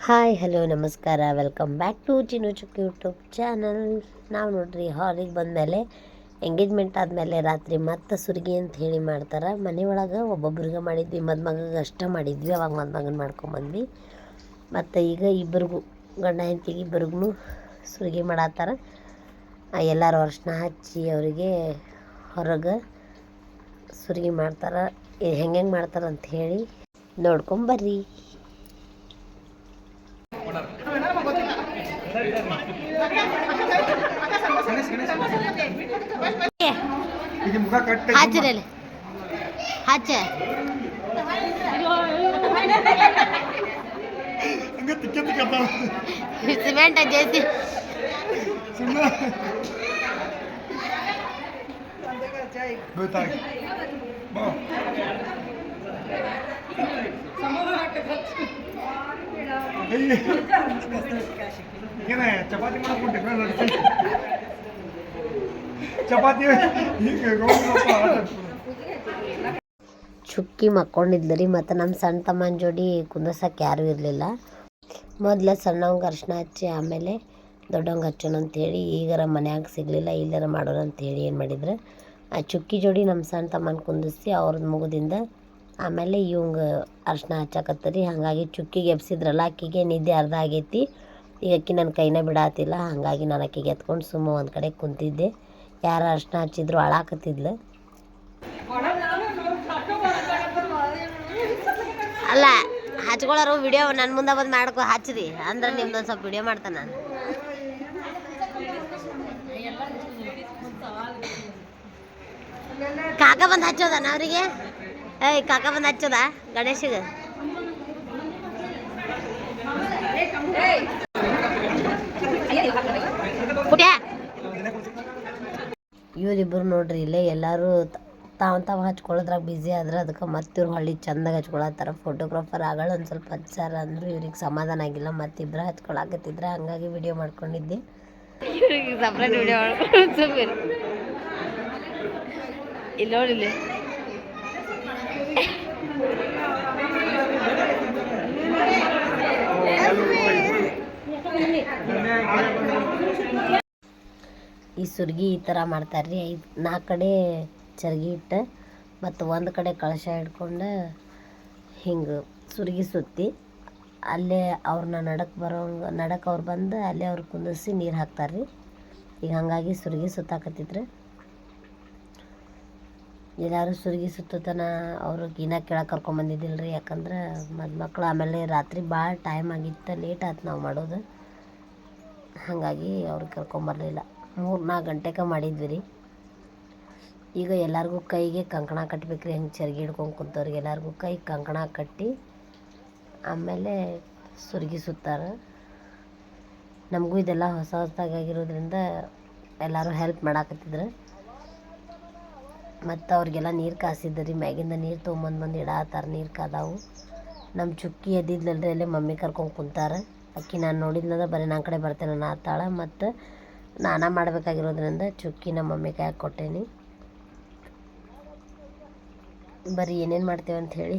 Hi, hello, ನಮಸ್ಕಾರ. Welcome back to Chinnu Chuk YouTube channel ನಾವು ನೋಡ್ರಿ ಹಾಲಿಗೆ ಬಂದಮೇಲೆ ಎಂಗೇಜ್ಮೆಂಟ್ ಆದಮೇಲೆ ರಾತ್ರಿ ಮತ್ತೆ ಸುರ್ಗಿ ಅಂತ ಹೇಳಿ ಮಾಡ್ತಾರೆ. ಮನೆ ಒಳಗೆ ಒಬ್ಬೊಬ್ರಿಗೆ ಮಾಡಿದ್ವಿ, ಮದುಮಗಗೆ ಅಷ್ಟೇ ಮಾಡಿದ್ವಿ, ಅವಾಗ ಮದುಮಗನ ಮಾಡ್ಕೊಂಬಂದ್ವಿ ಮತ್ತು ಈಗ ಇಬ್ಬರಿಗೂ ಗಂಡ ಹೆಂಡತಿಗೆ ಇಬ್ಬರಿಗೂ ಸುರ್ಗಿ ಮಾಡತ್ತಾರ. ಎಲ್ಲರೂ ಅರ್ಶಿನ ಹಚ್ಚಿ ಅವರಿಗೆ ಹೊರಗೆ ಸುರಿಗಿ ಮಾಡ್ತಾರೆ. ಹೆಂಗೆ ಹೆಂಗೆ ಮಾಡ್ತಾರೆ ಅಂತ ಹೇಳಿ ನೋಡ್ಕೊಂಬರ್ರಿ ಇದು ಮುಖ ಕಟ್ಟ ಹಚ್ಚಿರಲ್ಲಿ ಹಚ್ಚ ಹಂಗ ತಿಕ್ಕ ತಿಕ್ಕತ್ತಾವ ಸಿಮೆಂಟ್ ಜೇಸಿ ಸುಮ್ಮನೆ ಗೊತ್ತಾಗಿ ಬಾ ಏಯ್. ಏನ, ಚಪಾತಿ ಅಡ್ಸಿ ಚಪಾತಿ ಚುಕ್ಕಿ ಮಕ್ಕೊಂಡಿದ್ಲು ಮತ್ತು ನಮ್ಮ ಸಣ್ಣ ತಮ್ಮನ ಜೋಡಿ ಕುಂದರ್ಸಕ್ಕೆ ಯಾರೂ ಇರಲಿಲ್ಲ. ಮೊದಲ ಸಣ್ಣವಂಗೆ ಅರ್ಶಿನ ಹಚ್ಚಿ, ಆಮೇಲೆ ದೊಡ್ಡವಂಗೆ ಹಚ್ಚೋಣ ಅಂತೇಳಿ, ಈಗಾರ ಮನ್ಯಾಗ ಸಿಗಲಿಲ್ಲ ಇಲ್ಲರ ಮಾಡೋಣ ಅಂತೇಳಿ ಏನು ಮಾಡಿದ್ರು. ಆ ಚುಕ್ಕಿ ಜೋಡಿ ನಮ್ಮ ಸಣ್ಣ ತಮ್ಮನ ಕುಂದಿಸಿ ಅವ್ರದ್ದು ಮುಗುದಿಂದ ಆಮೇಲೆ ಇವಂಗೆ ಅರ್ಶಿನ ಹಚ್ಚಾಕತ್ತರಿ. ಹಾಗಾಗಿ ಚುಕ್ಕಿಗೆ ಎಬ್ಸಿದ್ರಲ್ಲ ಅಕ್ಕಿಗೆ ನಿದ್ದೆ ಅರ್ಧ ಆಗೈತಿ. ಈಗ ಅಕ್ಕಿ ನನ್ನ ಕೈನ ಬಿಡಾತಿಲ್ಲ, ಹಾಗಾಗಿ ನಾನು ಅಕ್ಕಿಗೆ ಎತ್ಕೊಂಡು ಸುಮ್ಮ ಒಂದು ಕಡೆ ಕುಂತಿದ್ದೆ. ಯಾರು ಅರ್ಶಿನ ಹಚ್ಚಿದ್ರು ಅಳಾಕತ್ತಿದ್ಲು. ಅಲ್ಲ ಹಚ್ಕೊಳ್ಳೋರು ವಿಡಿಯೋ ನನ್ನ ಮುಂದೆ ಬಂದು ಮಾಡ್ಕೊ ಹಚ್ಚ್ರಿ ಅಂದ್ರೆ ನಿಮ್ದೊಂದು ಸ್ವಲ್ಪ ವಿಡಿಯೋ ಮಾಡ್ತಾನೆ ನಾನು. ಕಾಕ ಬಂದು ಹಚ್ಚೋದನ ಅವರಿಗೆ? ಏಯ್, ಕಾಕ ಬಂದು ಹಚ್ಚೋದ ಗಣೇಶಗೆ? ಇವರಿಬ್ಬರು ನೋಡ್ರಿ ಇಲ್ಲೇ ಎಲ್ಲರೂ ತಾವು ತಾವು ಹಚ್ಕೊಳ್ಳೋದ್ರಾಗ ಬ್ಯುಸಿ ಆದ್ರೆ ಅದಕ್ಕೆ ಮತ್ತೆ ಇವ್ರು ಹಳ್ಳಿ ಚಂದಾಗ ಹಚ್ಕೊಳತ್ತಾರ. ಫೋಟೋಗ್ರಾಫರ್ ಆಗಲ್ಲ ಒಂದು ಸ್ವಲ್ಪ ಹಚ್ಚಾರ ಅಂದ್ರು ಇವ್ರಿಗೆ ಸಮಾಧಾನ ಆಗಿಲ್ಲ. ಮತ್ತಿಬ್ರು ಹಚ್ಕೊಳಕತ್ತಿದ್ರೆ ಹಂಗಾಗಿ ವಿಡಿಯೋ ಮಾಡ್ಕೊಂಡಿದ್ದೆ. ಸಪ್ರೇಟ್ ವಿಡಿಯೋ ನೋಡಿಲ್ಲಿ ಈ ಸುರ್ಗಿ ಈ ಥರ ಮಾಡ್ತಾರೆ ರೀ ಐದು ನಾಲ್ಕು ಕಡೆ ಚರ್ಗಿ ಇಟ್ಟು ಮತ್ತು ಒಂದು ಕಡೆ ಕಳಶ ಹಿಡ್ಕೊಂಡು ಹಿಂಗೆ ಸುರ್ಗಿ ಸುತ್ತಿ ಅಲ್ಲೇ ಅವ್ರನ್ನ ನಡಕ್ಕೆ ಬರೋಂಗೆ ನಡಕ್ಕೆ ಅವ್ರು ಬಂದು ಅಲ್ಲೇ ಅವ್ರು ಕುಂದಿಸಿ ನೀರು ಹಾಕ್ತಾರೆ ರೀ ಈಗ ಹಾಗಾಗಿ ಸುರ್ಗಿ ಸುತ್ತಾಕತ್ತಿದ್ರು. ಎಲ್ಲರೂ ಸುರ್ಗಿ ಸುತ್ತತನ ಅವರು ಗಿನ ಕೇಳ ಕರ್ಕೊಂಬಂದಿದ್ದಿಲ್ಲ ರೀ ಯಾಕಂದ್ರೆ ಮಕ್ಕಳು ಆಮೇಲೆ ರಾತ್ರಿ ಭಾಳ ಟೈಮ್ ಆಗಿತ್ತು ಲೇಟ್ ಆಯ್ತು ನಾವು ಮಾಡೋದು. ಹಾಗಾಗಿ ಅವ್ರು ಕರ್ಕೊಂಬರ್ಲಿಲ್ಲ ಮೂರು ನಾಲ್ಕು ಗಂಟೆಗೆ ಮಾಡಿದ್ವಿ ರೀ ಈಗ ಎಲ್ಲರಿಗೂ ಕೈಗೆ ಕಂಕಣ ಕಟ್ಟಬೇಕು ರೀ ಹೆಂಗೆ ಚರ್ಗಿ ಹಿಡ್ಕೊಂಡು ಕುಂತವ್ರಿಗೆ ಎಲ್ಲರಿಗೂ ಕೈ ಕಂಕಣ ಕಟ್ಟಿ ಆಮೇಲೆ ಸುರ್ಗಿ ಸುತ್ತಾರ. ನಮಗೂ ಇದೆಲ್ಲ ಹೊಸ ಹೊಸದಾಗಿರೋದ್ರಿಂದ ಎಲ್ಲರೂ ಹೆಲ್ಪ್ ಮಾಡಾಕತ್ತಿದ್ರು. ಮತ್ತು ಅವ್ರಿಗೆಲ್ಲ ನೀರು ಕಾಸಿದ್ದು ರೀ ಮ್ಯಾಗಿಂದ ನೀರು ತೊಗೊಂಬಂದು ಬಂದು ಇಡಾತಾರ ನೀರು ಕಾದಾವು. ನಮ್ಮ ಚುಕ್ಕಿ ಎದ್ದಿದ್ಲಲ್ರಿ, ಅಲ್ಲೇ ಮಮ್ಮಿ ಕರ್ಕೊಂಡು ಕುಂತಾರೆ. ಅಕ್ಕಿ ನಾನು ನೋಡಿದ್ನಂದ್ರೆ ಬರೀ ನನ್ನ ಕಡೆ ಬರ್ತೇನೆ ನಾ ಆತಾಳೆ. ಮತ್ತು ನಾನ ಮಾಡಬೇಕಾಗಿರೋದ್ರಿಂದ ಚುಕ್ಕಿ ನಮ್ಮ ಮಮ್ಮಿ ಕೈಯಾಗ ಕೊಟ್ಟೇನಿ. ಬರ್ರಿ ಏನೇನು ಮಾಡ್ತೇವೆ ಅಂತ ಹೇಳಿ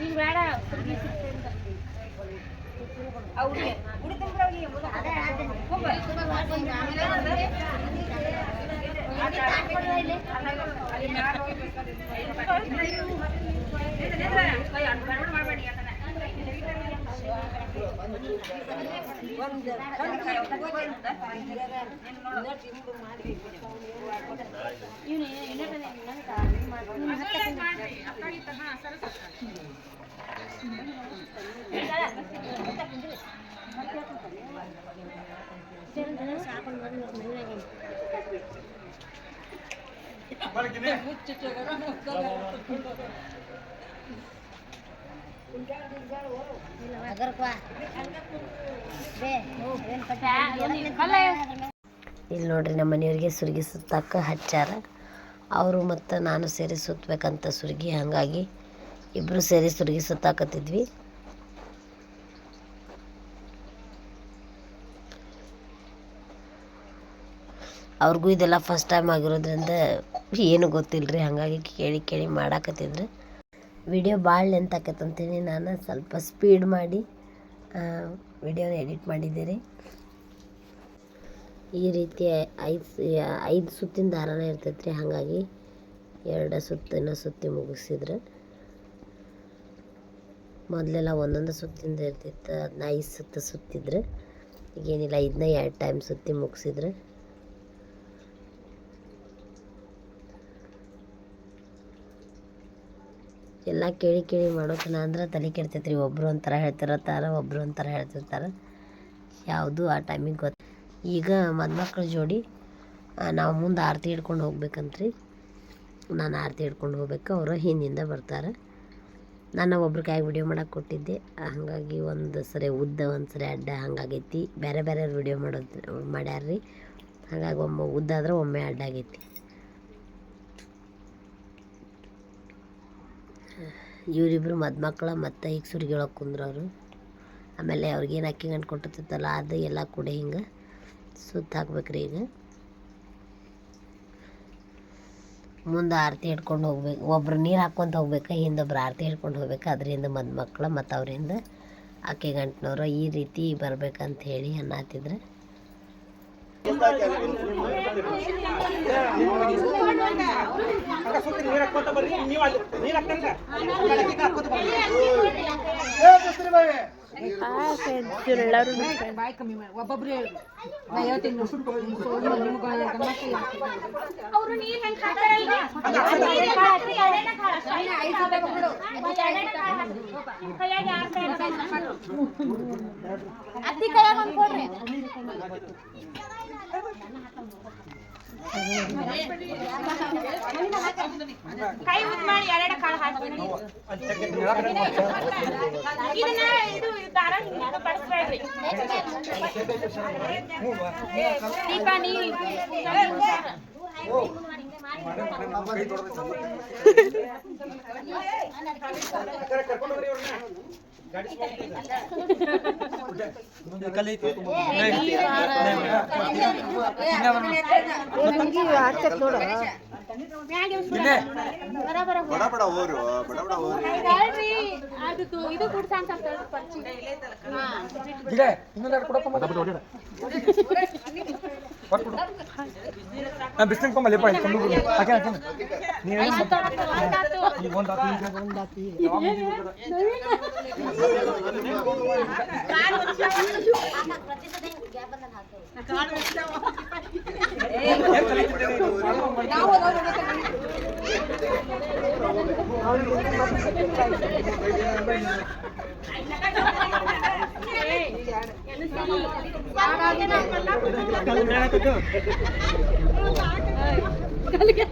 ಈಗ ಬೇಡ ಹುಡುಗಿ ಅವ್ರಿಗೆ ಹುಡುಗಿ ಹೋಗ್ಬಾರ್ದು Balik ini. ಇಲ್ಲಿ ನೋಡ್ರಿ ನಮ್ಮ ಮನೆಯವ್ರಿಗೆ ಸುರ್ಗಿ ಸುತ್ತಾಕ ಹಚ್ಚಾರ. ಅವರು ಮತ್ತು ನಾನು ಸೇರಿ ಸುತ್ತಬೇಕಂತ ಸುರ್ಗಿ, ಹಾಗಾಗಿ ಇಬ್ಬರು ಸೇರಿ ಸುರ್ಗಿ ಸುತ್ತಾಕತ್ತಿದ್ವಿ. ಅವ್ರಿಗೂ ಇದೆಲ್ಲ ಫಸ್ಟ್ ಟೈಮ್ ಆಗಿರೋದ್ರಿಂದ ಏನು ಗೊತ್ತಿಲ್ಲ ರೀ ಹಾಗಾಗಿ ಕೇಳಿ ಕೇಳಿ ಮಾಡಾಕತ್ತಿದ್ರು. ವಿಡಿಯೋ ಭಾಳ ಲೆಂತ್ ಆಕೈತೆ ಅಂತೇಳಿ ನಾನು ಸ್ವಲ್ಪ ಸ್ಪೀಡ್ ಮಾಡಿ ವಿಡಿಯೋನ ಎಡಿಟ್ ಮಾಡಿದ್ದೀರಿ. ಈ ರೀತಿ ಐದು ಐದು ಸುತ್ತಿನ ದಾರನೇ ಇರ್ತೈತೆ ರೀ ಹಾಗಾಗಿ ಎರಡು ಸುತ್ತಿನ ಸುತ್ತಿ ಮುಗಿಸಿದ್ರೆ ಮೊದಲೆಲ್ಲ ಒಂದೊಂದು ಸುತ್ತಿಂದ ಇರ್ತಿತ್ತು ಅದನ್ನ ಐದು ಸುತ್ತ ಸುತ್ತಿದ್ರೆ, ಈಗೇನಿಲ್ಲ ಇದನ್ನ ಎರಡು ಟೈಮ್ ಸುತ್ತಿ ಮುಗಿಸಿದ್ರೆ ಎಲ್ಲ ಕೇಳಿ ಕೇಳಿ ಮಾಡೋತನ ಅಂದ್ರೆ ತಲೆ ಕೆಡ್ತೈತೆ ರೀ ಒಬ್ಬರು ಒಂಥರ ಹೇಳ್ತಿರತ್ತಾರ ಒಬ್ಬರು ಒಂಥರ ಹೇಳ್ತಿರ್ತಾರೆ. ಯಾವುದು ಆ ಟೈಮಿಗೆ ಗೊತ್ತು ಈಗ ಮದುಮಕ್ಳ ಜೋಡಿ ನಾವು ಮುಂದೆ ಆರತಿ ಹಿಡ್ಕೊಂಡು ಹೋಗ್ಬೇಕಂತ್ರಿ. ನಾನು ಆರತಿ ಹಿಡ್ಕೊಂಡು ಹೋಗ್ಬೇಕು, ಅವರು ಹಿಂದಿಂದ ಬರ್ತಾರೆ. ನಾನು ಒಬ್ರ ಕಾಯಿ ವಿಡಿಯೋ ಮಾಡಕ್ಕೆ ಕೊಟ್ಟಿದ್ದೆ. ಹಾಗಾಗಿ ಒಂದು ಸರಿ ಉದ್ದ, ಒಂದು ಸರಿ ಅಡ್ಡ ಹಂಗಾಗೈತಿ. ಬೇರೆ ಬೇರೆ ವಿಡಿಯೋ ಮಾಡೋದು ಮಾಡ್ಯಾರ ರೀ ಹಾಗಾಗಿ ಒಮ್ಮೆ ಉದ್ದ ಆದ್ರೆ ಒಮ್ಮೆ ಅಡ್ಡ ಆಗೈತಿ. ಇವರಿಬ್ರು ಮದುಮಕ್ಳ ಮತ್ತು ಈಗ ಸುರ್ಗಿ ಒಳಗೆ ಕುಂದ್ರವರು. ಆಮೇಲೆ ಅವ್ರಿಗೇನು ಅಕ್ಕಿ ಗಂಟು ಕೊಟ್ಟಿರ್ತೈತಲ್ಲ ಅದು ಎಲ್ಲ ಕೂಡ ಹಿಂಗೆ ಸುತ್ತ ಹಾಕ್ಬೇಕ್ರಿ ಈಗ. ಮುಂದೆ ಆರತಿ ಹಿಡ್ಕೊಂಡು ಹೋಗ್ಬೇಕು ಒಬ್ರು ನೀರು ಹಾಕ್ಕೊಂತ ಹೋಗ್ಬೇಕು, ಹಿಂದೊಬ್ರು ಆರತಿ ಹಿಡ್ಕೊಂಡು ಹೋಗ್ಬೇಕು. ಅದರಿಂದ ಮದುಮಕ್ಳು ಮತ್ತು ಅವರಿಂದ ಅಕ್ಕಿ ಗಂಟನವರು ಈ ರೀತಿ ಬರಬೇಕಂತ ಹೇಳಿ ಅನ್ನತ್ತಿದ್ರು ಬಾಯ್ ಕಮ್ಮಿ ಮಾಡಿ ಒಬ್ಬೊಬ್ರು ಹೇಳಿ ಹೇಳ್ತೀನಿ ಕೈಯಾಗ ಒಂದ್ ಕೊಡ್ರಿ ಕೈ ಉದ್ ಮಾಡಿ ಎರಡ ಕಾಳು ಹಾಕ್ತೀನಿ. ಇದನ್ನ ಇದು ದಾರ ಹಿಂಗ ಬಡಿಸ್ಬೇಡ್ರಿ ದೀಪ ನೀ ಬಡ ಬಡ ಊರು ಬಡ ಹೇಳ್ರಿ ಅದು ಇದು ಕೊಂಬಲ್ಲಿಪ್ಪ ಇಲ್ಲಿ ತಂದು ಬಿಡು. ಹಾಗೆ ಹಾಗೆ ನೀನು ಒಂದಾತು. ಈಗ ಒಂದು ಹಾಕಿ ಈಗ ಒಂದು ಕಲಿಕೆ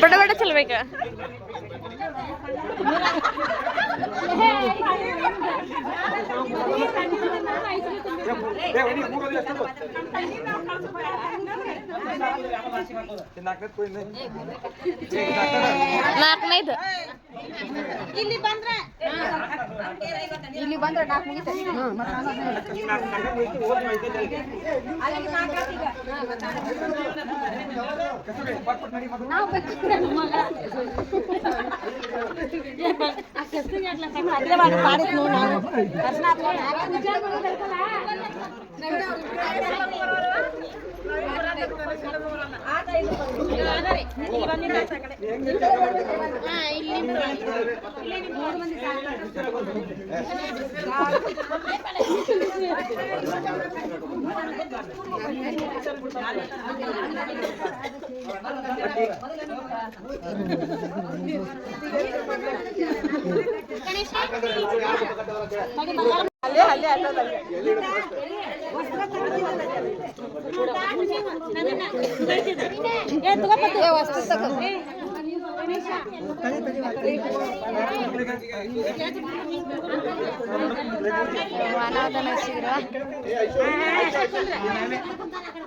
ಬರ, ಬರ. ಏನ್ ನಾಲ್ಕು ನೈದು ಇಲ್ಲಿ ಬಂದ್ರೆ ಇಲ್ಲಿ ಬಂದ್ರೆ ನಾಲ್ಕು ಮುಗಿತು ನಾವು ಬೇಕಿದ್ರೆ ನಮ್ಮ ಮಗ ಅದೇ ಮಾಡಿ ಮಾಡಿದ್ ನೋಡಿ ನಾವು ದರ್ಶನ ಗಣೇಶ ಅಲ್ಲೇ ಅಲ್ಲೇ ಅಲ್ಲೇ ಅನಾಥನ ಶಿರ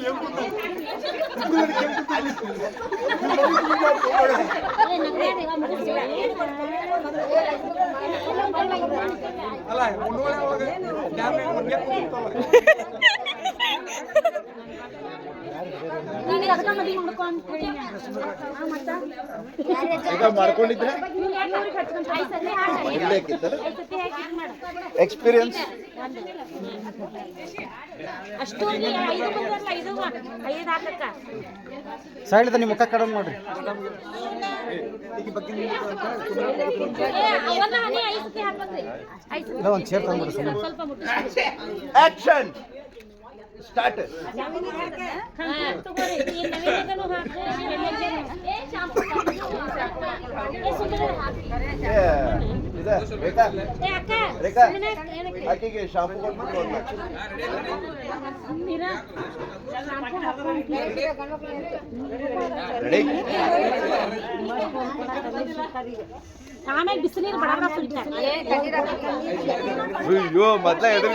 పుంగులు ఏం పుంగులు పుంగులు ఏం పుంగులు అలా ఉండవలే డ్యామ్ నేను ఉండే పుంగులు ಎಕ್ಸ್ಪೀರಿಯನ್ಸ್ ಸೈಡ್ ನಿಮ್ಮ ಮುಖ ಕಡಿಮೆ ಮಾಡ್ರಿ ಒಂದು ಚೇರ್ ಸ್ವಲ್ಪ ಆಕ್ಷನ್ ಸ್ಟಾರ್ಟ್ ಆಕೆಗೆ ಶಾಂಪು ಕೊಟ್ಬಿಟ್ಟು ಆಮೇಲೆ ಬಿಸಿನೀರು ಬಡ ಅಯ್ಯೋ ಮೊದ್ಲ ಎದುರು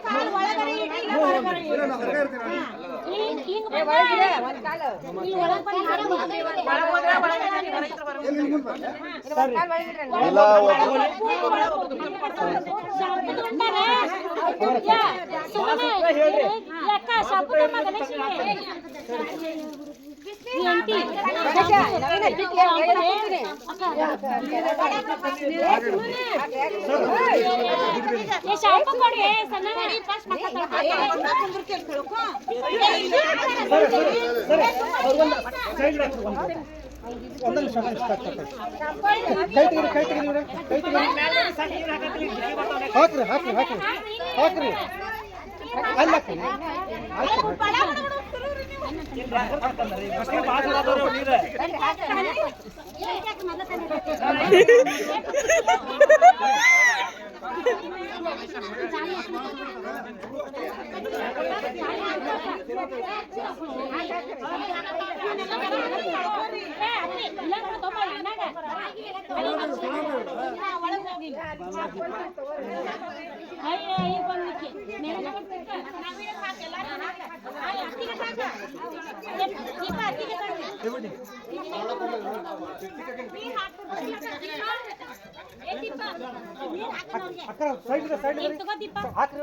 ಕಾಲ ಒಳಗಡೆ ಇಟ್ಟಿಲ್ಲ ಹೊರಗಡೆ ಹೇಳ್ರಿ ಒಂದೇ ನಿಮಿಷ ಕೈ ತೆಗಿರಿ ಕೈ ತೆಗಿರಿ ಮೇಡಮ್ ಕೈ ತೆಗಿರಿ ಹಾಕ್ರಿ ಹಾಕ್ರಿ ಹಾಕ್ರಿ ಹಾಕ್ರಿ ಅಲ್ಲ ಅಕ್ಕ ಸೈಡ್ ಸೈಡ್ ಹಾಕ್ರಿ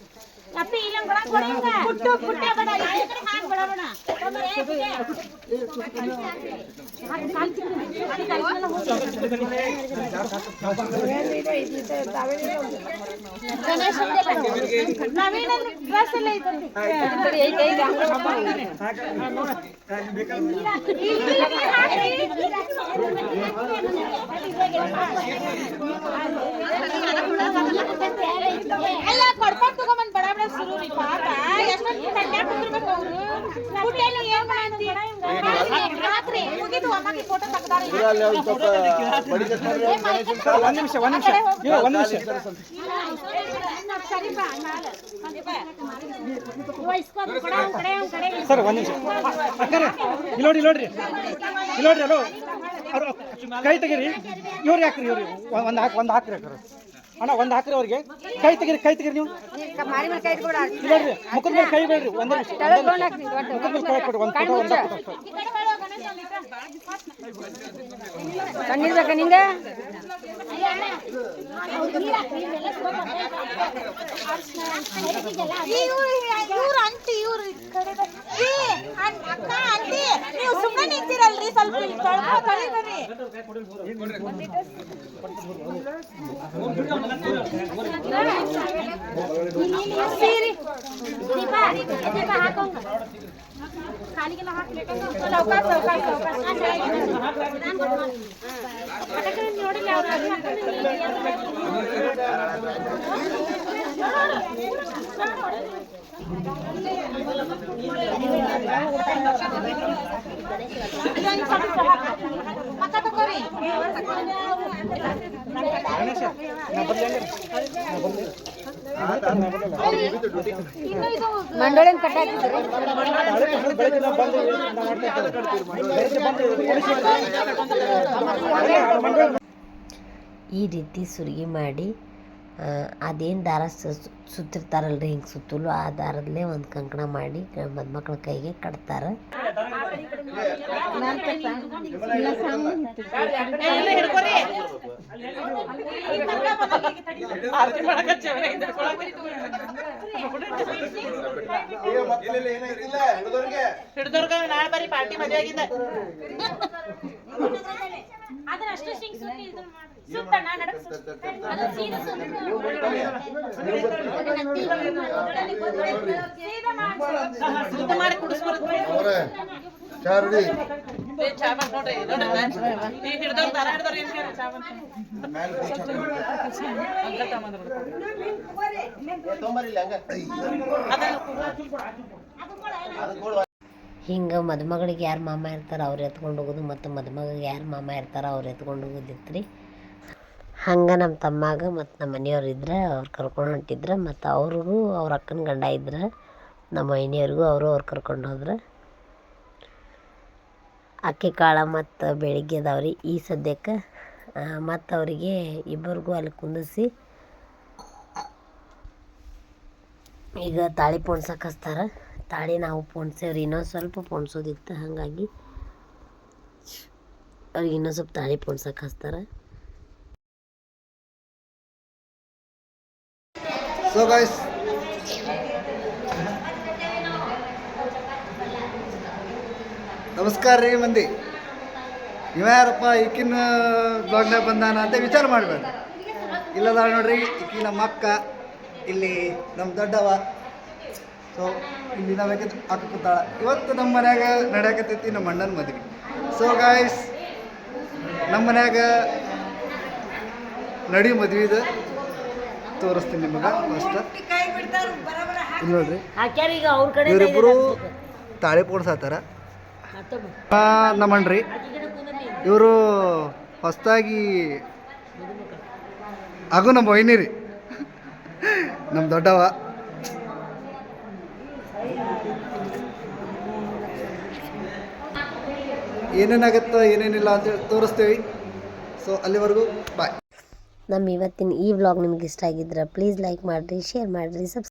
ಅಪ್ಪಿ ಇಲ್ಲ ಬಡ ಕೊಡಿ ಹಿಂಗ ಪುಟ್ಟು ಪುಟ್ಟೆ ಬಡ ಯಾಕಡೆ ಹಾಕ್ ಬಡವಣ ತೊಂದ್ರೆ ಏನಿದೆ ಹಾಕ್ ಕಾಲ್ತಿ ಹಾಕ್ ಕಾಲ್ತಿನ ಹೋಗಿ ನವೀನ ಡ್ರೆಸ್ ಎಲ್ಲ ಇದ್ದಂತೆ ಈಗ ಈಗ ಹಾಕಿ ಸರಿ ಒಂದು ನಿಮಿಷ ಅಕ್ಕರೆ ಇಲ್ಲಿ ನೋಡ್ರಿ ನೋಡ್ರಿ ಇಲ್ಲಿ ನೋಡ್ರಿ ಅಲೋ. ಅವ್ರು ಕೈ ತೆಗೀರಿ. ಇವ್ರು ಯಾಕ್ರಿ ಇವ್ರಿ? ಒಂದು ಹಾಕಿ ಒಂದು ಹಾಕ್ರಿ ಅಕ್ಕರು. ಅಣ್ಣ ಒಂದು ಹಾಕ್ರಿ ಅವ್ರಿಗೆ. ಕೈ ತೆಗೀರಿ ಕೈ ತೆಗೀರಿ ನೀವು. ನೋಡ್ರಿ ಮುಖದ ಮೇಲೆ ಕೈ ಬೇಡ್ರಿ. ಒಂದ್ ನಿಮಿಷ ಮುಖದ ಮೇಲೆ ಕೈ ಕೊಡ್ರಿ ಒಂದು ಒಂದು ಹಾಕ್ರಿ ಅಷ್ಟೇ. ಈ ಕಡೆ ಹೇಳೋ ಗಣೇಶ ಒಂದಿಟ್ಟ. ಕಣ್ಣಿರ್ಬೇಕ ನಿಂಗೆ ಇವ್ರ ಅಂಟಿ ಇವ್ರು ಈ ಕಡೆ ಬನ್ನಿ. ಏ, ಅನ್- ಅಕ್ಕ ಅಂಟಿ ನೀವು ಸುಮ್ಮನೆ ನಿಂತಿರಲ್ರಿ ಸ್ವಲ್ಪ ಇಲ್ಲಿ ತೊಳ್ಕೊ ತೊಳಿ ಬರ್ರಿ ಸೀರೆ ದೀಪ ದೀಪ ಹಾಕೋಂಗ ಕಾಲಿಗೆಲ್ಲ ಹಾಕ್ಬೇಕು ಸಾವ್ಕಾಸ್ ಸಾವ್ಕಾಸ್ ಸಾವ್ಕಾಸ್ ಪಟಕನ ನೋಡಿಲ್ಲ ಅವ್ರು ಮಕ್ಕ ತಗೋರಿ ಇನ್ನು ಇದು ಮಂಡಳಿನ ಕಟ್ಟಾಕಿದ್ರಿ ಬೆಳಗ್ಗೆ ನಾವು ಬೆಳಗ್ಗೆ ಈ ರೀತಿ ಸುರಿಗೆ ಮಾಡಿ ಅದೇನು ದಾರ ಸುತ್ತಿರ್ತಾರಲ್ರಿ ಹಿಂಗೆ ಸುತ್ತಲೂ, ಆ ದಾರದಲ್ಲೇ ಒಂದು ಕಂಕಣ ಮಾಡಿ ಮದುಮಕ್ಳ ಕೈಗೆ ಕಟ್ತಾರೆ. ಅಯ್ಯೋ, ನಾಳೆ ಇಲ್ಲ, ಪಾರ್ಟಿ ಏನಾಗಿಲ್ಲ, ಆಗಿದ್ದ ಅದನ್ನ ಅಷ್ಟೇ ಹಿಂಗ್ ಸುತ್ತಿ ನಡಕ್ ಸೀದಾ. ಸೀದಾ ಮಾಡಿ ಅವ್ರೆ, ಚಾ ready? ಮ್ಯಾಲ್ ಕೂರ್ಚ್ ಹಾಕು. ತೊಂಬರ್ರಿ ಇಲ್ಲಿ ಹಂಗ. ಅದಕ್ಕೆ ಕೊಡು. ಹಿಂಗೆ ಮದುಮಗಳಿಗೆ ಯಾರು ಮಾಮ ಇರ್ತಾರೆ ಅವ್ರು ಎತ್ಕೊಂಡು ಹೋಗೋದು ಮತ್ತು ಮದುಮಗಳಿಗೆ ಯಾರು ಮಾಮ ಇರ್ತಾರೆ ಅವ್ರು ಎತ್ಕೊಂಡು ಹೋಗೋದಿತ್ತು ರೀ ಹಂಗೆ ನಮ್ಮ ತಮ್ಮಾಗ ಮತ್ತು ನಮ್ಮ ಮನೆಯವ್ರು ಇದ್ರೆ ಅವ್ರು ಕರ್ಕೊಂಡು ಹೊಂಟಿದ್ರೆ ಮತ್ತು ಅವ್ರಿಗೂ ಅವ್ರ ಅಕ್ಕನ ಗಂಡ ಇದ್ರೆ ನಮ್ಮ ಮನೆಯವ್ರಿಗೂ ಅವರು ಅವ್ರು ಕರ್ಕೊಂಡು ಹೋದ್ರೆ ಅಕ್ಕಿ, ಕಾಳು ಮತ್ತು ಬೆಳಿಗ್ಗೆ ರೀ ಈ ಸದ್ಯಕ್ಕೆ ಮತ್ತು ಅವರಿಗೆ ಇಬ್ಬರಿಗೂ ಅಲ್ಲಿ ಕುಂದಿಸಿ ಈಗ ತಾಳಿ ಪೋಣ್ಸಕ್ಕೆ ಹಚ್ತಾರ. ತಾಳಿ ನಾವು ಪೋಣ್ಸೇವ್ರಿ. ಇನ್ನೊಂದು ಸ್ವಲ್ಪ ಪೋಣ್ಸೋದಿತ್ತು ಹಾಗಾಗಿ ಅವ್ರಿಗೆ ಇನ್ನೊಂದು ಸ್ವಲ್ಪ ತಾಳಿ ಪೋಣ್ಸಕ್ಕೆ ಹಚ್ತಾರ. ಸೊ ಗಾಯ್ಸ್ ನಮಸ್ಕಾರ ರೀ ಮಂದಿ. ಇವ ಯಾರಪ್ಪ ಈಕಿನ ಬ್ಲಾಗ್ನಾಗ ಬಂದಾನ ಅಂತ ವಿಚಾರ ಮಾಡಬೇಡ ಇಲ್ಲದ ನೋಡ್ರಿ ಈಕಿ ನಮ್ಮ ಅಕ್ಕ ಇಲ್ಲಿ ನಮ್ಮ ದೊಡ್ಡವ. ಸೊ ಇಲ್ಲಿ ನಾವೇಕೆ ಅಕ್ಕ ಕೂತಾಳ? ಇವತ್ತು ನಮ್ಮ ಮನ್ಯಾಗ ನಡೆಯಕತ್ತೈತಿ ನಮ್ಮ ಅಣ್ಣನ ಮದುವೆ. ಸೊ ಗಾಯ್ಸ್ ನಮ್ಮ ಮನ್ಯಾಗ ನಡಿ ಮದ್ವೆ ಇದು. ತೋರಿಸ್ತೀನಿ ನಿಮಗೆ ಫಸ್ಟ್ ಇಲ್ಲಿ ನೋಡ್ರಿ. ಇವರಿಬ್ಬರು ತಾಳಿ ಪೋಡ್ಸಾತಾರ ನಮ್ಮಣ್ರಿ. ಇವರು ಹೊಸದಾಗಿ ಹಾಗೂ ನಮ್ಮ ವೈನಿರಿ ನಮ್ಮ ದೊಡ್ಡವ. ಏನೇನಾಗತ್ತ ಏನೇನಿಲ್ಲ ಅಂತ ತೋರಿಸ್ತೀವಿ. ಸೊ ಅಲ್ಲಿವರೆಗೂ ಬಾಯ್ ನಮ್ಮ ಇವತ್ತಿನ ಈ ವ್ಲಾಗ್ ನಿಮ್ಗೆ ಇಷ್ಟ ಆಗಿದ್ರೆ ಪ್ಲೀಸ್ ಲೈಕ್ ಮಾಡಿರಿ ಶೇರ್ ಮಾಡಿರಿ ಸಬ್ಸ್